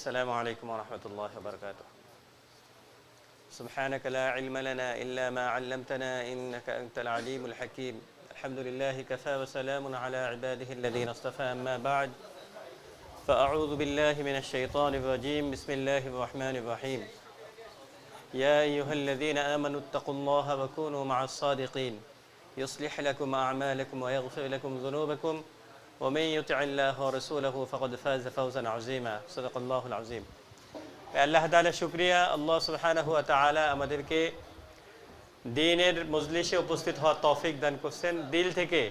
السلام عليكم ورحمة الله وبركاته. سبحانك لا علم لنا إلا ما علمتنا إنك أنت العليم الحكيم. الحمد لله كفى وسلام على عباده الذين اصطفى. أما بعد فأعوذ بالله من الشيطان الرجيم. بسم الله الرحمن الرحيم. يا أيها الذين آمنوا اتقوا الله وكونوا مع الصادقين. يصلح لكم أعمالكم ويغفر لكم ذنوبكم. ومن يطع الله ورسوله فقد فاز فوزا عظيما صدق الله العظيم আল্লাহ তাআলা শুক্রিয়া আল্লাহ সুবহানাহু ওয়া তাআলা আমাদেরকে দিনের মজলিসে উপস্থিত হওয়ার তৌফিক দান করছেন দিল থেকে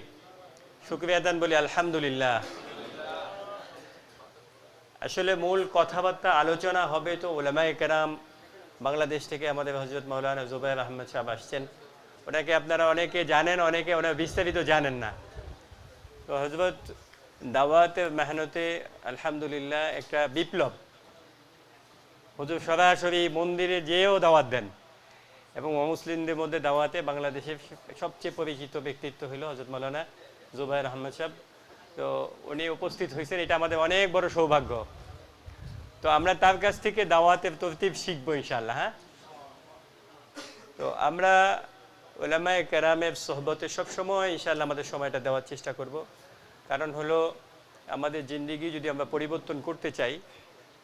শুক্রিয়া দান বলি আলহামদুলিল্লাহ আসলে মূল কথাবার্তা আলোচনা হবে তো ওলামায়ে কেরাম বাংলাদেশ থেকে আমাদের হজরত মৌলানা জুবাইর আহমদ সাহেব আসছেন ওনাকে আপনারা অনেকে জানেন অনেকে ওনার বিস্তারিত জানেন না তো হজরত দাওয়াতে মেহনতে আলহামদুলিল্লাহ একটা বিপ্লব। হুজুর সরাসরি মন্দিরে যেয়েও দাওয়াত দেন এবং অমুসলিমদের মধ্যে দাওয়াতে বাংলাদেশের সবচেয়ে পরিচিত ব্যক্তিত্ব হলো হজরত মৌলানা জুবাইর আহমদ সাহেব। তো উনি উপস্থিত হয়েছেন, এটা আমাদের অনেক বড় সৌভাগ্য। তো আমরা তার কাছ থেকে দাওয়াতের তরতিব শিখব ইনশাল্লাহ হ্যাঁ? তো আমরা ওলামায় কেরামের সহবতে সবসময় ইনশাল্লাহ আমাদের সময়টা দেওয়ার চেষ্টা করব। কারণ হলো আমাদের জিন্দিগি যদি আমরা পরিবর্তন করতে চাই,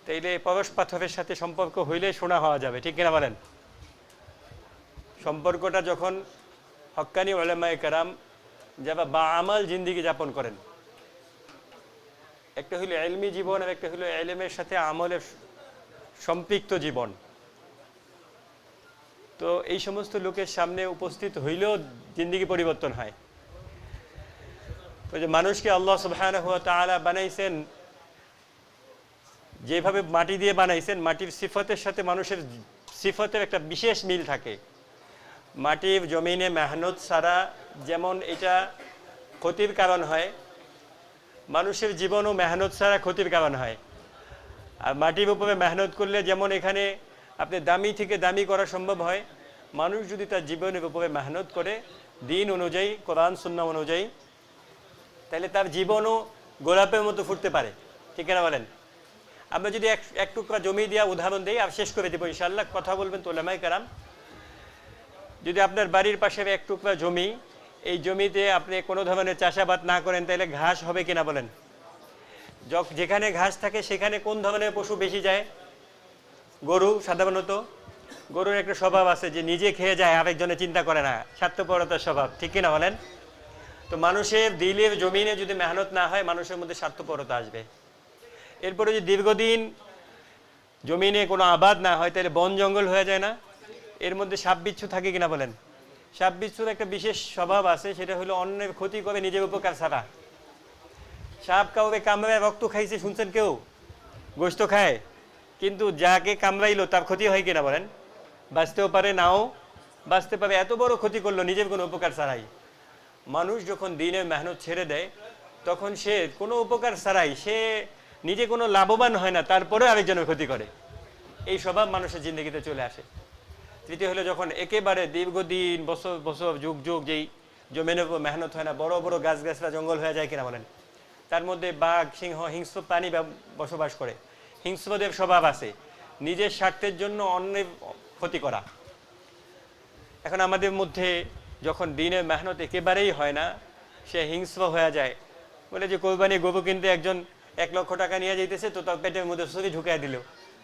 তাইলে পরশ পাথরের সাথে সম্পর্ক হইলে শোনা হওয়া যাবে, ঠিক কিনা বলেন? সম্পর্কটা যখন হক্কানি ওলামায় কারাম যারা বা আমাল জিন্দিগি যাপন করেন, একটা হইল এলমি জীবন আর একটা হইল এলেমের সাথে আমলের সম্পৃক্ত জীবন। তো এই সমস্ত লোকের সামনে উপস্থিত হইলেও জিন্দিগি পরিবর্তন হয়। ওই যে মানুষকে আল্লাহ সুবহানাহু ওয়া তাআলা বানাইছেন, যেভাবে মাটি দিয়ে বানাইছেন, মাটির সিফতের সাথে মানুষের সিফতের একটা বিশেষ মিল থাকে। মাটির জমিনে মেহনত ছাড়া যেমন এটা ক্ষতির কারণ হয়, মানুষের জীবনও মেহনত ছাড়া ক্ষতির কারণ হয়। আর মাটির উপরে মেহনত করলে যেমন এখানে আপনি দামি থেকে দামি করা সম্ভব হয়, মানুষ যদি তার জীবনের উপরে মেহনত করে, দিন অনুযায়ী, কোরআন সুন্না অনুযায়ী তাহলে তার জীবনও গোলাপের মতো ফুটতে পারে। ঠিক না বলেন? আমরা যদি এক এক টুকরা জমি দেওয়া উদাহরণ দিই, আর শেষ করে দেবো ইনশাল্লাহ কথা বলবেন তো ওলামাই কারাম। যদি আপনার বাড়ির পাশে এক টুকরা জমি, এই জমিতে আপনি কোনো ধরনের চাষাবাদ না করেন, তাহলে ঘাস হবে কিনা বলেন? যখ- যেখানে ঘাস থাকে, সেখানে কোন ধরনের পশু বেশি যায়? গরু সাধারণত। গরুর একটা স্বভাব আছে যে নিজে খেয়ে যায়, আরেকজনে চিন্তা করে না। স্বার্থপরতার স্বভাব, ঠিক কিনা বলেন? তো মানুষের দিলের জমিনে যদি মেহনত না হয়, মানুষের মধ্যে স্বার্থপরতা আসবে। এরপরে যদি দীর্ঘদিন জমিনে কোনো আবাদ না হয়, তাহলে বন জঙ্গল হয়ে যায় না। এর মধ্যে সাপ বিচ্ছু থাকে কিনা বলেন? সাপ বিচ্ছুর একটা বিশেষ স্বভাব আছে, সেটা হলো অন্যের ক্ষতি করে নিজের উপকার ছাড়া। সাপ কাউকে কামড়ায় রক্ত খাইছে, শুনছেন কেউ? গোস্ত খায়। কিন্তু যাকে কামড়াইলো, তার ক্ষতি হয় কিনা বলেন? বাঁচতেও পারে, নাও বাঁচতে পারে। এত বড় ক্ষতি করল, নিজের কোনো উপকার ছাড়াই। মানুষ যখন দিনে মেহনত ছেড়ে দেয়, তখন সে কোনো উপকার ছাড়াই, সে নিজে কোনো লাভবান হয় না, তারপরে আরেকজনের ক্ষতি করে। এই স্বভাব মানুষের জিন্দগিতে চলে আসে। তৃতীয় হলো যখন একেবারে দীর্ঘদিন, বছর বছর, যুগ যুগ যেই জমিনের উপর মেহনত হয় না, বড় বড় গাছ গাছরা জঙ্গল হয়ে যায় কিনা বলেন। তার মধ্যে বাঘ, সিংহ, হিংস্র প্রাণী বসবাস করে। হিংস্রদের স্বভাব আছে, নিজের স্বার্থের জন্য অন্যের ক্ষতি করা। এখন আমাদের মধ্যে যখন দিনের মেহনত একেবারেই হয় না, সে হিংস্র হয়ে যায়। বলে যে, কোরবানি গরু কিনতে একজন এক লক্ষ টাকা নিয়ে যাইতেছে, তো তার পেটের মধ্যে ছুরি ঢুকাই দিল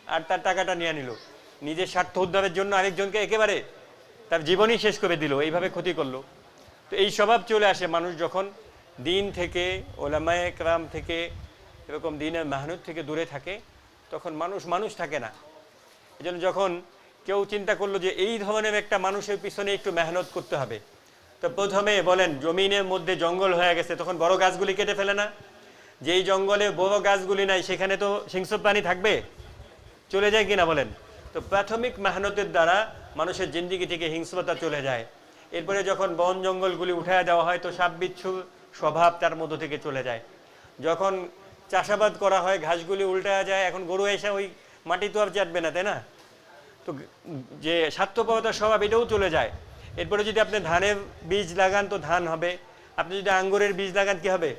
আর তার টাকাটা নিয়ে নিল। নিজের স্বার্থ উদ্ধারের জন্য আরেকজনকে একেবারে তার জীবনই শেষ করে দিল, এইভাবে ক্ষতি করল। তো এই স্বভাব চলে আসে মানুষ যখন দিন থেকে, ওলামায় ক্রাম থেকে, এরকম দিনের মেহনত থেকে দূরে থাকে, তখন মানুষ মানুষ থাকে না। এই জন্য যখন কেউ চিন্তা করল যে এই ধরনের একটা মানুষের পিছনে একটু মেহনত করতে হবে। তো প্রথমে বলেন, জমিনের মধ্যে জঙ্গল হয়ে গেছে, তখন বড় গাছগুলি কেটে ফেলে না? যেই জঙ্গলে বড় গাছগুলি নাই, সেখানে তো হিংস্র প্রাণী থাকবে? চলে যায় কিনা বলেন? তো প্রাথমিক মেহনতের দ্বারা মানুষের জিন্দিগি থেকে হিংস্রতা চলে যায়। এরপরে যখন বন জঙ্গলগুলি উঠায় দেওয়া হয়, তো সাপ বিচ্ছুর স্বভাব তার মধ্য থেকে চলে যায়। যখন চাষাবাদ করা হয়, ঘাসগুলি উল্টায় যায়, এখন গরু এসে ওই মাটি তো আর চাটবে না, তাই না? তো যে স্বার্থপরতার স্বভাব এটাও চলে যায়। এরপরে যদি আপনি ধানের বীজ লাগান তো ধান হবে। আপনি যদি আঙ্গুরের বীজ লাগান কি হবে?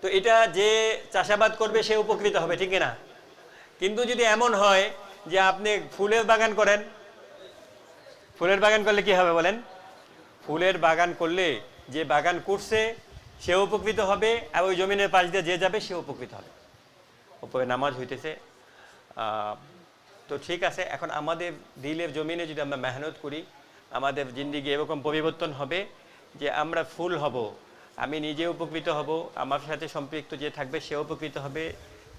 তো এটা যে চাষাবাদ করবে সে উপকৃত হবে, ঠিক না কিন্তু যদি এমন হয় যে আপনি ফুলের বাগান করেন, ফুলের বাগান করলে কি হবে বলেন? ফুলের বাগান করলে যে বাগান করছে সে উপকৃত হবে আর ওই জমিনের পাশ দিয়ে যে যাবে সে উপকৃত হবে। উপরে নামাজ হইতেছে। তো ঠিক আছে, এখন আমাদের দিলের জমিনে যদি আমরা মেহনত করি, আমাদের জিন্দিগি এরকম পরিবর্তন হবে যে আমরা ফুল হব। আমি নিজে উপকৃত হব, আমার সাথে সম্পৃক্ত যে থাকবে সে উপকৃত হবে,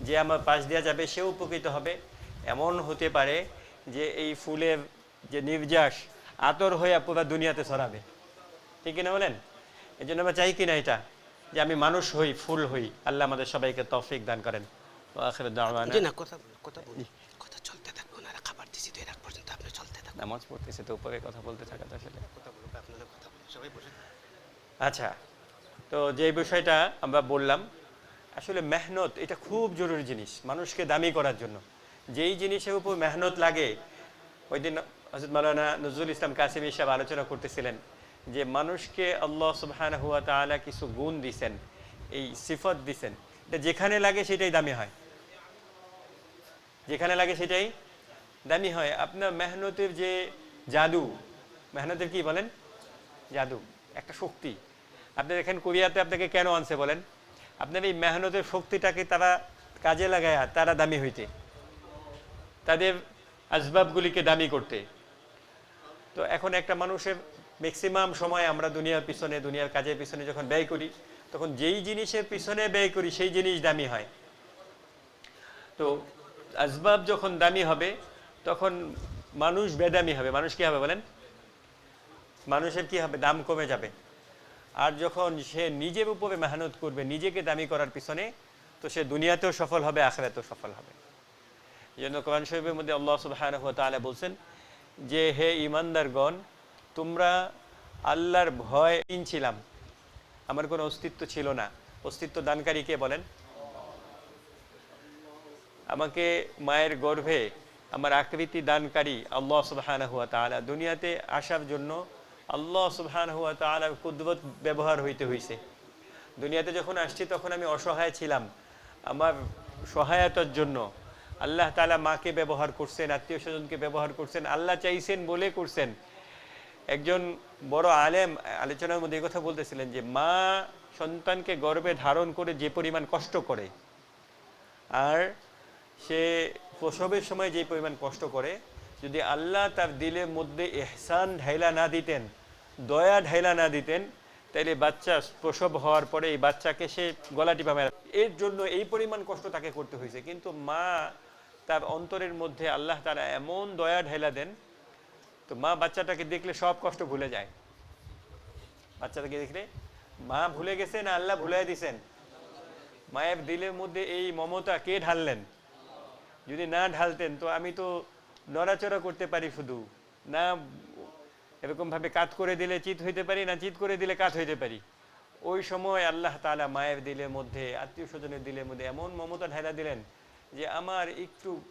যে আমার পাশ দেওয়া যাবে সেও উপকৃত হবে। এমন হতে পারে যে এই ফুলের যে নির্যাস আতর হয়ে পুরো দুনিয়াতে ছড়াবে। ঠিক কিনা বলেন? এই জন্য আমরা চাই কিনা এটা? যে আমি মানুষ হই, ফুল হই। আল্লাহ আমাদের সবাইকে তৌফিক দান করেন। কথা কথা বলি কথা চলতে থাকবে ওনারা খাবার দিছি তো এর আগ পর্যন্ত আপনি চলতে থাকুন নামাজ পড়তেছে তো উপরে কথা বলতে থাকা তো আসলে আচ্ছা তো যে বিষয়টা আমরা বললাম আসলে মেহনত এটা খুব জরুরি জিনিস মানুষকে দামি করার জন্য। যেই জিনিসের উপর মেহনত লাগে ওই দিন হজরত মালানা নজরুল ইসলাম কাসিম সাহেব আলোচনা করতেছিলেন যে মানুষকে আল্লাহ সুবহান হুয়া তাআলা কিছু গুণ দিছেন এই সিফত দিছেন। এটা যেখানে লাগে সেটাই দামি হয়। যেখানে লাগে সেটাই দামি হয়। আপনার মেহনতের যে জাদু, মেহনতের কি বলেন? জাদু, একটা শক্তি। আপনি দেখেন কোরিয়াতে আপনাকে কেন আনছে বলেন? আপনার এই মেহনতের শক্তিটাকে তারা কাজে লাগায়, তারা দামি হইতে। তাদের আসবাবগুলিকে দামি করতে। তো এখন একটা মানুষের ম্যাক্সিমাম সময় আমরা দুনিয়ার পিছনে, দুনিয়ার কাজের পিছনে যখন ব্যয় করি, তখন যেই জিনিসের পিছনে ব্যয় করি, সেই জিনিস দামি হয়। তো আসবাব যখন দামি হবে তখন মানুষ বেদামি হবে। মানুষ কি হবে বলেন? মানুষের কি হবে? দাম কমে যাবে। আর যখন সে নিজের উপরে মেহনত করবে, নিজেকে দামি করার পিছনে, তো সে দুনিয়াতেও সফল হবে, আখেরাতেও সফল হবে। এই জন্য কোরআন শরীফের মধ্যে আল্লাহ ওয়া বলছেন যে, হে ইমানদারগণ তোমরা আল্লাহর ভয় ছিলাম। আমার কোনো অস্তিত্ব ছিল না। অস্তিত্ব দানকারী কে বলেন? আমাকে মায়ের গর্ভে আমার আকৃতি দানকারী আল্লাহ সুবহানাহু ওয়া তাআলা দুনিয়াতে আসার জন্য আল্লাহ সুবহানাহু ওয়া তাআলার কুদরত ব্যবহার হইতে হইছে। দুনিয়াতে যখন আসছি তখন আমি অসহায় ছিলাম। আমার সহায়তার জন্য আল্লাহ তালা মাকে ব্যবহার করছেন, আত্মীয় স্বজনকে ব্যবহার করছেন, আল্লাহ চাইছেন বলে করছেন। একজন বড় আলেম আলোচনার মধ্যে কথা বলতেছিলেন যে, মা সন্তানকে গর্বে ধারণ করে যে পরিমাণ কষ্ট করে, আর সে প্রসবের সময় যে পরিমাণ কষ্ট করে, যদি আল্লাহ তার দিলের মধ্যে এহসান ঢাইলা না দিতেন, দয়া ঢাইলা না দিতেন, তাইলে বাচ্চা প্রসব হওয়ার পরে এই বাচ্চাকে সে গলা টিপা মেরা এর জন্য এই পরিমাণ কষ্ট তাকে করতে হয়েছে। কিন্তু মা তার অন্তরের মধ্যে আল্লাহ তারা এমন দয়া ঢাইলা দেন, তো মা বাচ্চাটাকে দেখলে সব কষ্ট ভুলে যায়। বাচ্চাটাকে দেখলে, মা ভুলে গেছে না আল্লাহ ভুলে দিছেন। মায়ের দিলের মধ্যে এই মমতা কে ঢাললেন? যদি না ঢালতেন, তো আমি তো নড়াচড়া করতে পারি শুধু। না, এরকমভাবে কাত করে দিলে চিত হইতে পারি, না চিত করে দিলে কাত হইতে পারি। ওই সময় আল্লাহ তালা মায়ের দিলের মধ্যে, আত্মীয় স্বজনের দিলের মধ্যে এমন মমতা ঢেলা দিলেন যে আমার একটু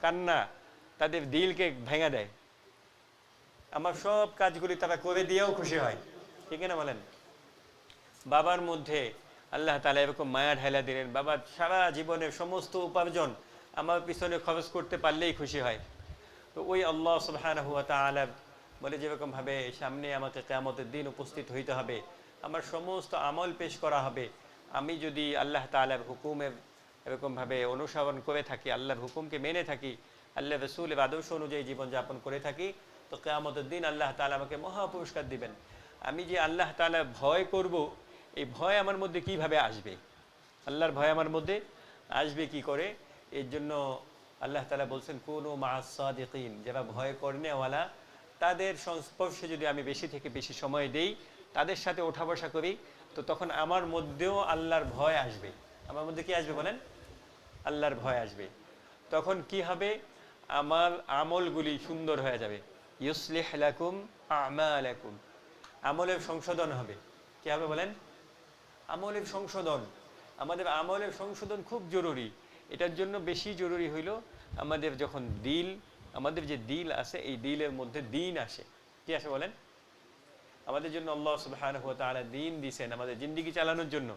কান্না তাদের দিলকে ভেঙে দেয়। আমার সব কাজগুলি তারা করে দিয়েও খুশি হয়। ঠিক না বলেন? বাবার মধ্যে আল্লাহ তালা এরকম মায়া ঢাইলা দিলেন। বাবা সারা জীবনের সমস্ত উপার্জন আমার পিছনে খরচ করতে পারলেই খুশি হয়। তো ওই আল্লাহ সুবহানাহু ওয়া তাআলা বলে যেরকম ভাবে সামনে আমাকে কেয়ামতের দিন উপস্থিত হইতে হবে। আমার সমস্ত আমল পেশ করা হবে। আমি যদি আল্লাহ তাআলার হুকুমের এরকমভাবে অনুসরণ করে থাকি, আল্লাহর হুকুমকে মেনে থাকি আল্লাহ রসুলের আদর্শ অনুযায়ী জীবনযাপন করে থাকি, তো কেয়ামতের দিন আল্লাহ তাআলা আমাকে মহা পুরস্কার দিবেন। আমি যে আল্লাহ তাআলা ভয় করব, এই ভয় আমার মধ্যে কীভাবে আসবে? আল্লাহর ভয় আমার মধ্যে আসবে কি করে? এর জন্য আল্লাহ তালা বলছেন, কোনো মাসাদিন যারা ভয় করনেওয়ালা, তাদের সংস্পর্শে যদি আমি বেশি থেকে বেশি সময় দেই, তাদের সাথে ওঠা বসা করি, তো তখন আমার মধ্যেও আল্লাহর ভয় আসবে। আমার মধ্যে কি আসবে বলেন? আল্লাহর ভয় আসবে। তখন কি হবে? আমার আমলগুলি সুন্দর হয়ে যাবে। ইউসলিহ লাকুম আমালাকুম। আমলের সংশোধন হবে। কি হবে বলেন? আমলের সংশোধন। আমাদের আমলের সংশোধন খুব জরুরি। এটার জন্য বেশি জরুরি হইল আমাদের যখন দিল, আমাদের যে দিল আছে, এই দিলের মধ্যে দিন আসে। কি আছে বলেন? আমাদের জন্য আল্লাহ সুবহানাহু ওয়া তাআলা দিন দিছেন আমাদের জিন্দিগি চালানোর জন্য।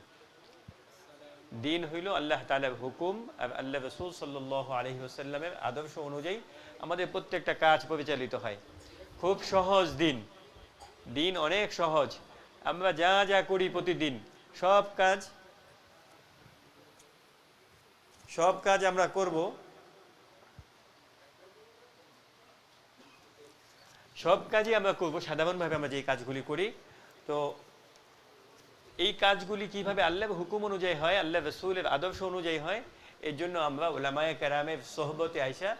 দিন হইল আল্লাহ তালার হুকুম আর আল্লাহ রসুল সাল্লাহ আলহি আসাল্লামের আদর্শ অনুযায়ী আমাদের প্রত্যেকটা কাজ পরিচালিত হয়। খুব সহজ দিন। দিন অনেক সহজ। আমরা যা যা করি প্রতিদিন, সব কাজ সব কাজ আমরা করব। সব কাজই আমরা করব, সাধারণভাবে আমরা যে কাজগুলি করি। তো এই কাজগুলি কীভাবে আল্লাহ হুকুম অনুযায়ী হয় আল্লাহ রসুলের আদর্শ অনুযায়ী হয়, এর জন্য আমরা ওলামায় কেরামের সোহবতে আইসা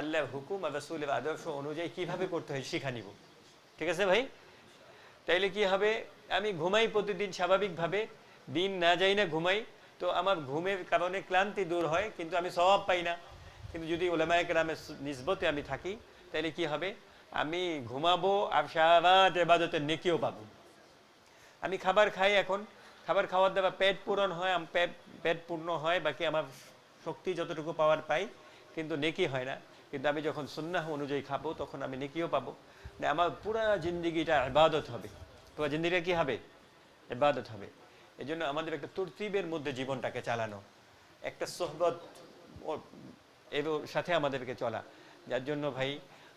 আল্লাহর হুকুম আর রসুলের আদর্শ অনুযায়ী কীভাবে করতে হয় শিখা নিব। ঠিক আছে ভাই? তাইলে কি হবে? আমি ঘুমাই প্রতিদিন স্বাভাবিকভাবে, দিন না যাই না ঘুমাই তো আমার ঘুমের কারণে ক্লান্তি দূর হয়, কিন্তু আমি স্বভাব পাই না। কিন্তু যদি ওলামায় কেরামের নিসবতে আমি থাকি, তাহলে কি হবে? আমি ঘুমাবো আর সারাত এবাদতের নেকিও পাবো। আমি খাবার খাই এখন। খাবার খাওয়ার দ্বারা পেট পূরণ হয় পেট পেট পূর্ণ হয়, বাকি আমার শক্তি যতটুকু পাওয়ার পাই, কিন্তু নেকি হয় না। কিন্তু আমি যখন সুন্নাহ অনুযায়ী খাব, তখন আমি নেকিও পাবো। মানে আমার পুরা জিন্দিগিটা ইবাদত হবে। পুরো জিন্দিগিটা কি হবে? ইবাদত হবে। এই জন্য আমাদের একটা তরতিবের মধ্যে জীবনটাকে চালানো, একটা সোহবত এর সাথে আমাদেরকে চলা। যার জন্য ভাই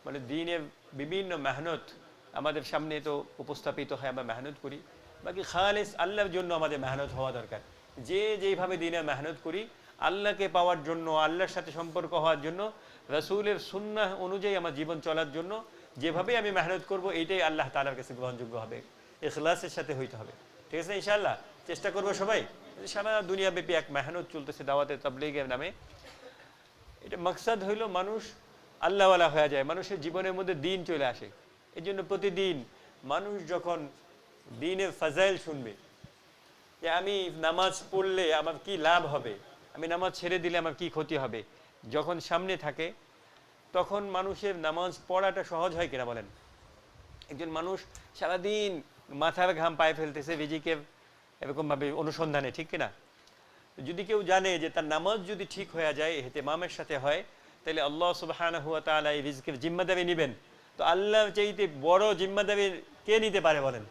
মানে দিনের বিভিন্ন মেহনত আমাদের সামনে তো উপস্থাপিত হয়, আমরা মেহনত করি। বাকি খালেস আল্লাহর জন্য আমাদের মেহনত হওয়া দরকার। যে যেইভাবে দিনে মেহনত করি, আল্লাহকে পাওয়ার জন্য, আল্লাহর সাথে সম্পর্ক হওয়ার জন্য, রসুলের সুন্নাহ অনুযায়ী আমার জীবন চলার জন্য যেভাবে আমি মেহনত করব, এইটাই আল্লাহ তালার কাছে গ্রহণযোগ্য হবে। এখলাসের সাথে হইতে হবে। ঠিক আছে ইনশাআল্লাহ? চেষ্টা করব সবাই। সারা দুনিয়াব্যাপী এক মেহনত চলতেছে দাওয়াতে তাবলিগের নামে। এটা মাকসাদ হইল মানুষ আল্লাহওয়ালা হয়ে যায়, মানুষের জীবনের মধ্যে দিন চলে আসে। এই জন্য প্রতিদিন মানুষ যখন দিনের ফাজাইল শুনবে, যে আমি নামাজ পড়লে আমার কি লাভ হবে, আমি নামাজ ছেড়ে দিলে আমার কি ক্ষতি হবে, যখন সামনে থাকে, তখন মানুষের নামাজ পড়াটা সহজ হয় কিনা বলেন? একজন মানুষ সারাদিন মাথার ঘাম পায়ে ফেলতেছে রিজিকে এরকমভাবে অনুসন্ধানে, ঠিক কিনা? যদি কেউ জানে যে তার নামাজ যদি ঠিক হয়ে যায় হেতেমামের সাথে হয়, তাহলে আল্লাহ সুবহানাহু ওয়া তাআলা এই রিজকের জিম্মাদারি নেবেন। তো আল্লাহ চাইতে বড় জিম্মাদারি কে নিতে পারে বলেন?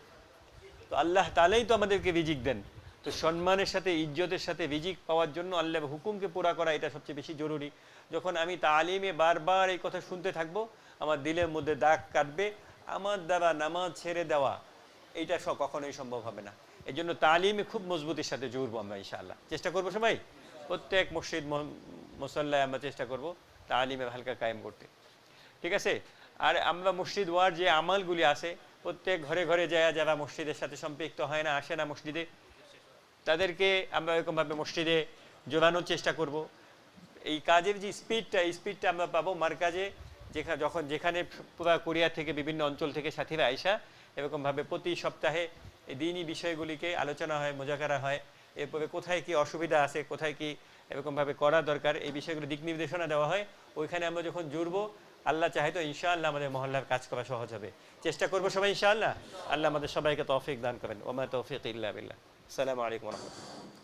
তো আল্লাহ তালাই তো আমাদেরকে রিজিক দেন। তো সম্মানের সাথে, ইজ্জতের সাথে রিজিক পাওয়ার জন্য আল্লাহ হুকুমকে পুরা করা এটা সবচেয়ে বেশি জরুরি। যখন আমি তালিমে বারবার এই কথা শুনতে থাকব, আমার দিলের মধ্যে দাগ কাটবে, আমার দ্বারা নামাজ ছেড়ে দেওয়া এইটা কখনোই সম্ভব হবে না। এই জন্য তালিমে খুব মজবুতির সাথে জুড়বো আমরা, ইনশাআল্লাহ। চেষ্টা করব সবাই? প্রত্যেক মসজিদ মুসল্লায় আমরা চেষ্টা করব তালিমে হালকা কায়েম করতে। ঠিক আছে? আর আমরা মসজিদ ওয়ার যে আমালগুলি আছে, প্রত্যেক ঘরে ঘরে যায়, যারা মসজিদের সাথে সম্পৃক্ত হয় না, আসে না মসজিদে, তাদেরকে আমরা এরকমভাবে মসজিদে জোরানোর চেষ্টা করব। এই কাজের যে স্পিডটা, এই স্পিডটা আমরা পাবো মার্কাজে যেখানে যখন যেখানে পুরো কোরিয়া থেকে বিভিন্ন অঞ্চল থেকে সাথীরা আইসা, এরকমভাবে প্রতি সপ্তাহে এই দিনই বিষয়গুলিকে আলোচনা হয়, মোজাকারা হয়, এরপরে কোথায় কি অসুবিধা আছে, কোথায় কি এরকমভাবে করা দরকার, এই বিষয়গুলো দিক নির্দেশনা দেওয়া হয়। ওইখানে আমরা যখন জুড়ব, আল্লাহ চাহে তো ইনশাআল্লাহ আমাদের মহল্লার কাজ করা সহজ হবে। চেষ্টা করব সবাই ইনশাআল্লাহ। আল্লাহ আমাদের সবাইকে তৌফিক দান করেন। ওমা তৌফিক ইল্লা বিল্লাহ। আসসালামু আলাইকুম রহমতুল্লাহ।